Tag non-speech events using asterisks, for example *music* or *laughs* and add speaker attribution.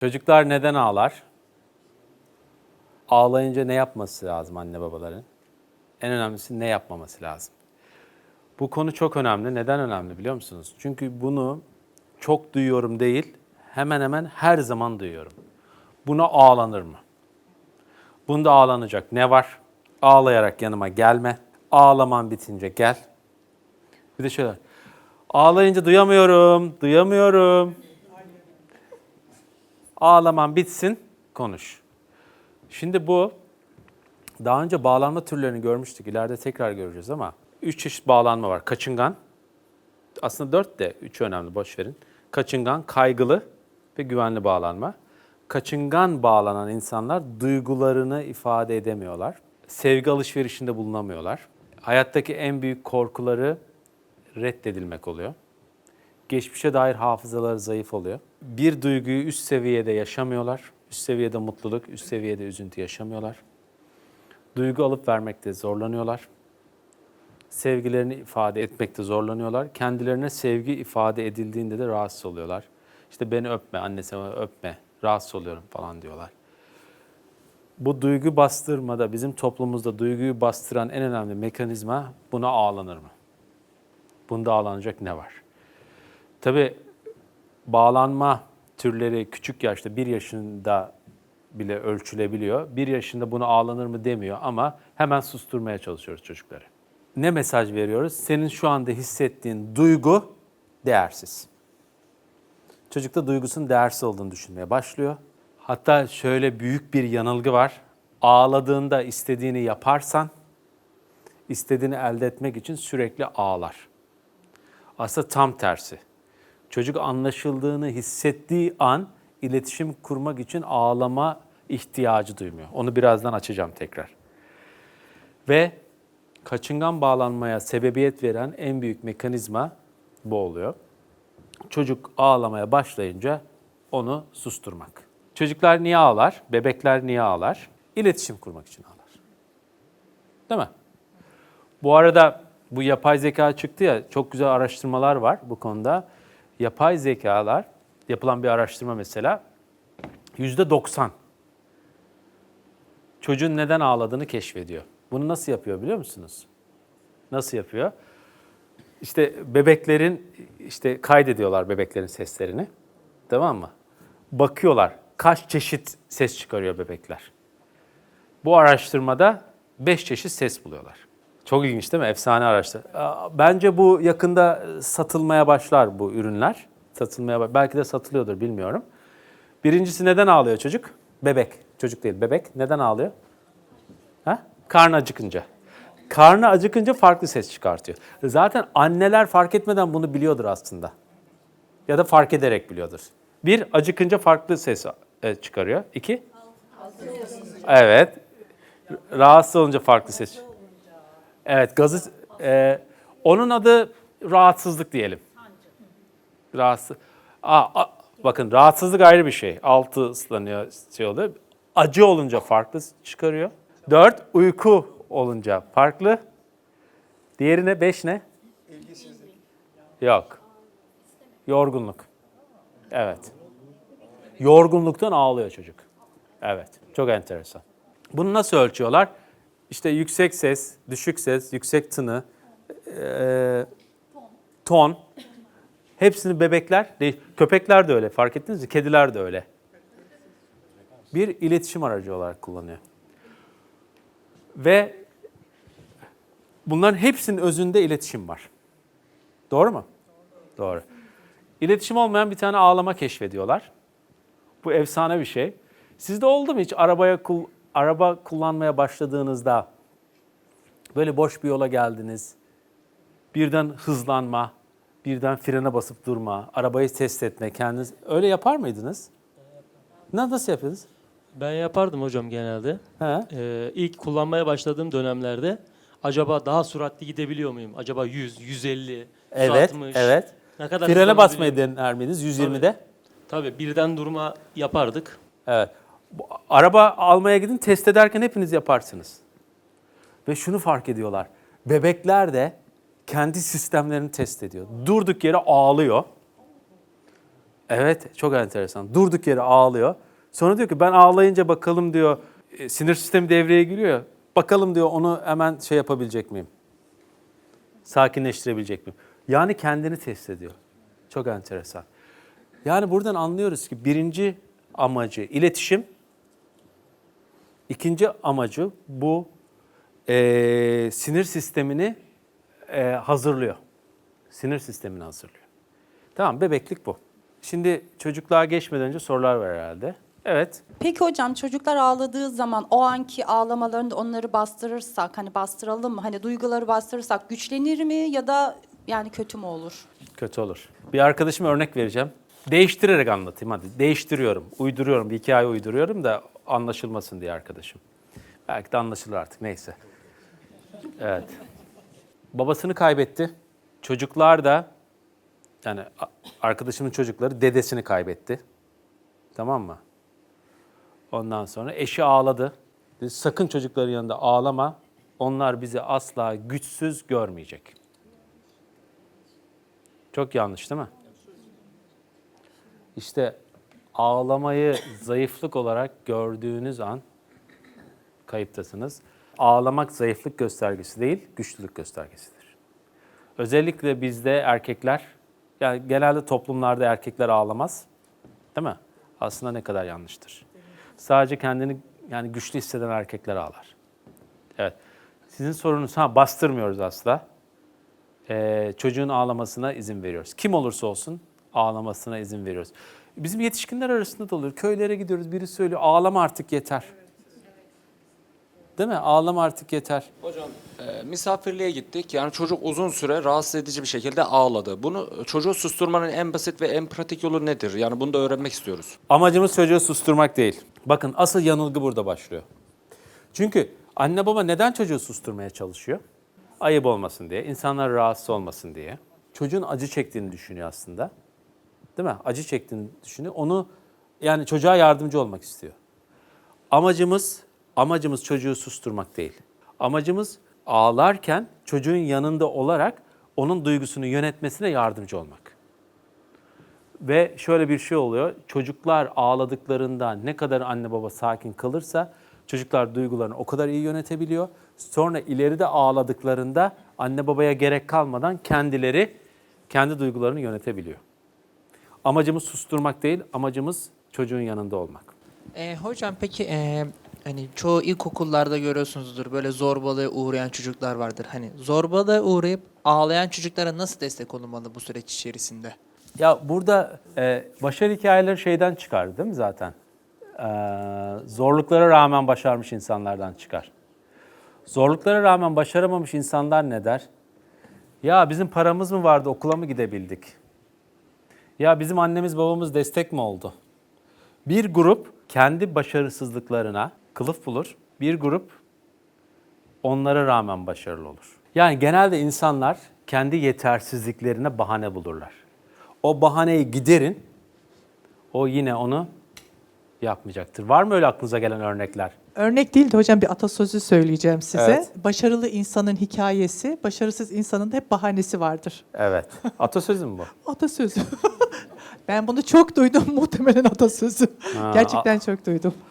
Speaker 1: Çocuklar neden ağlar? Ağlayınca ne yapması lazım anne babaların? En önemlisi ne yapmaması lazım? Bu konu çok önemli. Neden önemli biliyor musunuz? Çünkü bunu çok duyuyorum değil, hemen hemen her zaman duyuyorum. Buna ağlanır mı? Bunda ağlanacak ne var? Ağlayarak yanıma gelme. Ağlaman bitince gel. Bir de şöyle. Ağlayınca duyamıyorum, duyamıyorum. Ağlaman bitsin, konuş. Şimdi bu daha önce bağlanma türlerini görmüştük. İleride tekrar göreceğiz ama üç çeşit bağlanma var. Kaçıngan, aslında dört de üç önemli boş verin. Kaçıngan, kaygılı ve güvenli bağlanma. Kaçıngan bağlanan insanlar duygularını ifade edemiyorlar. Sevgi alışverişinde bulunamıyorlar. Hayattaki en büyük korkuları reddedilmek oluyor. Geçmişe dair hafızaları zayıf oluyor. Bir duyguyu üst seviyede yaşamıyorlar. Üst seviyede mutluluk, üst seviyede üzüntü yaşamıyorlar. Duygu alıp vermekte zorlanıyorlar. Sevgilerini ifade etmekte zorlanıyorlar. Kendilerine sevgi ifade edildiğinde de rahatsız oluyorlar. İşte beni öpme, annesi bana öpme, rahatsız oluyorum falan diyorlar. Bu duygu bastırmada, bizim toplumumuzda duyguyu bastıran en önemli mekanizma buna ağlanır mı? Bunda ağlanacak ne var? Tabii bağlanma türleri küçük yaşta, bir yaşında bile ölçülebiliyor. Bir yaşında bunu ağlanır mı demiyor ama hemen susturmaya çalışıyoruz çocukları. Ne mesaj veriyoruz? Senin şu anda hissettiğin duygu değersiz. Çocuk da duygusunun değersiz olduğunu düşünmeye başlıyor. Hatta şöyle büyük bir yanılgı var. Ağladığında istediğini yaparsan, istediğini elde etmek için sürekli ağlar. Aslında tam tersi. Çocuk anlaşıldığını hissettiği an iletişim kurmak için ağlama ihtiyacı duymuyor. Onu birazdan açacağım tekrar. Ve kaçıngan bağlanmaya sebebiyet veren en büyük mekanizma bu oluyor. Çocuk ağlamaya başlayınca onu susturmak. Çocuklar niye ağlar? Bebekler niye ağlar? İletişim kurmak için ağlar. Değil mi? Bu arada bu yapay zeka çıktı ya çok güzel araştırmalar var bu konuda. Yapay zekalar yapılan bir araştırma mesela yüzde 90 çocuğun neden ağladığını keşfediyor. Bunu nasıl yapıyor biliyor musunuz? Nasıl yapıyor? İşte bebeklerin işte kaydediyorlar bebeklerin seslerini. Tamam mı? Bakıyorlar kaç çeşit ses çıkarıyor bebekler. Bu araştırmada 5 çeşit ses buluyorlar. Çok ilginç değil mi? Efsane araştırma. Bence bu yakında satılmaya başlar bu ürünler. Satılmaya belki de satılıyordur bilmiyorum. Birincisi neden ağlıyor çocuk? Bebek. Çocuk değil, bebek. Neden ağlıyor? Ha? Karnı acıkınca. Karnı acıkınca farklı ses çıkartıyor. Zaten anneler fark etmeden bunu biliyordur aslında. Ya da fark ederek biliyordur. Bir, acıkınca farklı ses e, çıkarıyor. İki, evet. Rahatsız olunca farklı ses. Evet, gazı... e, onun adı rahatsızlık diyelim. Rahatsız. Aa, a- bakın rahatsızlık ayrı bir şey. Altı ıslanıyor, şey oluyor. Acı olunca farklı çıkarıyor. Dört, uyku olunca farklı. Diğeri ne? Beş ne? Yok. Yorgunluk. Evet. Yorgunluktan ağlıyor çocuk. Evet. Çok enteresan. Bunu nasıl ölçüyorlar? İşte yüksek ses, düşük ses, yüksek tını, eee, ton. Hepsini bebekler, değil, köpekler de öyle fark ettiniz mi? Kediler de öyle. Bir iletişim aracı olarak kullanıyor. Ve bunların hepsinin özünde iletişim var. Doğru mu? Doğru. İletişim olmayan bir tane ağlama keşfediyorlar. Bu efsane bir şey. Sizde oldu mu hiç arabaya kul- araba kullanmaya başladığınızda böyle boş bir yola geldiniz. Birden hızlanma, birden frene basıp durma, arabayı test etme, kendiniz öyle yapar mıydınız? Na- Nasıl yapıyordunuz?
Speaker 2: Ben yapardım hocam genelde.
Speaker 1: He?
Speaker 2: Ee, ilk kullanmaya başladığım dönemlerde acaba daha süratli gidebiliyor muyum? Acaba 100, 150,
Speaker 1: Evet,
Speaker 2: 160.
Speaker 1: evet.
Speaker 2: Ne kadar
Speaker 1: Frene basmayı dener miydiniz 120'de?
Speaker 2: Tabii birden durma yapardık.
Speaker 1: Evet. Araba almaya gidin test ederken hepiniz yaparsınız. Ve şunu fark ediyorlar. Bebekler de kendi sistemlerini test ediyor. Durduk yere ağlıyor. Evet, çok enteresan. Durduk yere ağlıyor. Sonra diyor ki ben ağlayınca bakalım diyor, e, sinir sistemi devreye giriyor. Bakalım diyor onu hemen şey yapabilecek miyim? Sakinleştirebilecek miyim? Yani kendini test ediyor. Çok enteresan. Yani buradan anlıyoruz ki birinci amacı iletişim, ikinci amacı bu e, sinir sistemini e, hazırlıyor. Sinir sistemini hazırlıyor. Tamam bebeklik bu. Şimdi çocukluğa geçmeden önce sorular var herhalde. Evet.
Speaker 3: Peki hocam çocuklar ağladığı zaman o anki ağlamalarında onları bastırırsak hani bastıralım mı? Hani duyguları bastırırsak güçlenir mi ya da yani kötü mü olur?
Speaker 1: Kötü olur. Bir arkadaşıma örnek vereceğim. Değiştirerek anlatayım hadi. Değiştiriyorum, uyduruyorum, bir hikaye uyduruyorum da anlaşılmasın diye arkadaşım. Belki de anlaşılır artık neyse. Evet. Babasını kaybetti. Çocuklar da yani arkadaşımın çocukları dedesini kaybetti. Tamam mı? Ondan sonra eşi ağladı. Dedi, sakın çocukların yanında ağlama. Onlar bizi asla güçsüz görmeyecek. Çok yanlış değil mi? İşte ağlamayı zayıflık olarak gördüğünüz an kayıptasınız. Ağlamak zayıflık göstergesi değil, güçlülük göstergesidir. Özellikle bizde erkekler, yani genelde toplumlarda erkekler ağlamaz. Değil mi? Aslında ne kadar yanlıştır. Sadece kendini yani güçlü hisseden erkekler ağlar. Evet. Sizin sorunuz ha bastırmıyoruz asla. Ee, çocuğun ağlamasına izin veriyoruz. Kim olursa olsun ağlamasına izin veriyoruz. Bizim yetişkinler arasında da oluyor. Köylere gidiyoruz biri söylüyor ağlama artık yeter. Değil mi? Ağlama artık yeter.
Speaker 4: Hocam e, misafirliğe gittik. Yani çocuk uzun süre rahatsız edici bir şekilde ağladı. Bunu e, çocuğu susturmanın en basit ve en pratik yolu nedir? Yani bunu da öğrenmek istiyoruz.
Speaker 1: Amacımız çocuğu susturmak değil. Bakın asıl yanılgı burada başlıyor. Çünkü anne baba neden çocuğu susturmaya çalışıyor? Ayıp olmasın diye, insanlar rahatsız olmasın diye. Çocuğun acı çektiğini düşünüyor aslında. Değil mi? Acı çektiğini düşünüyor. Onu yani çocuğa yardımcı olmak istiyor. Amacımız amacımız çocuğu susturmak değil. Amacımız ağlarken çocuğun yanında olarak onun duygusunu yönetmesine yardımcı olmak. Ve şöyle bir şey oluyor. Çocuklar ağladıklarında ne kadar anne baba sakin kalırsa çocuklar duygularını o kadar iyi yönetebiliyor. Sonra ileride ağladıklarında anne babaya gerek kalmadan kendileri kendi duygularını yönetebiliyor. Amacımız susturmak değil, amacımız çocuğun yanında olmak.
Speaker 5: E, hocam peki e, hani çoğu ilkokullarda görüyorsunuzdur böyle zorbalığa uğrayan çocuklar vardır. Hani zorbalığa uğrayıp ağlayan çocuklara nasıl destek olunmalı bu süreç içerisinde?
Speaker 1: Ya burada e, başarı hikayeleri şeyden çıkar değil mi zaten? E, zorluklara rağmen başarmış insanlardan çıkar. Zorluklara rağmen başaramamış insanlar ne der? Ya bizim paramız mı vardı okula mı gidebildik? Ya bizim annemiz babamız destek mi oldu? Bir grup kendi başarısızlıklarına kılıf bulur. Bir grup onlara rağmen başarılı olur. Yani genelde insanlar kendi yetersizliklerine bahane bulurlar. O bahaneyi giderin, o yine onu yapmayacaktır. Var mı öyle aklınıza gelen örnekler?
Speaker 6: Örnek değil de hocam bir atasözü söyleyeceğim size.
Speaker 1: Evet.
Speaker 6: Başarılı insanın hikayesi, başarısız insanın hep bahanesi vardır.
Speaker 1: Evet. *laughs* Atasözü mü bu?
Speaker 6: Atasözü. *laughs* ben bunu çok duydum *laughs* muhtemelen atasözü.
Speaker 1: Ha,
Speaker 6: Gerçekten çok duydum.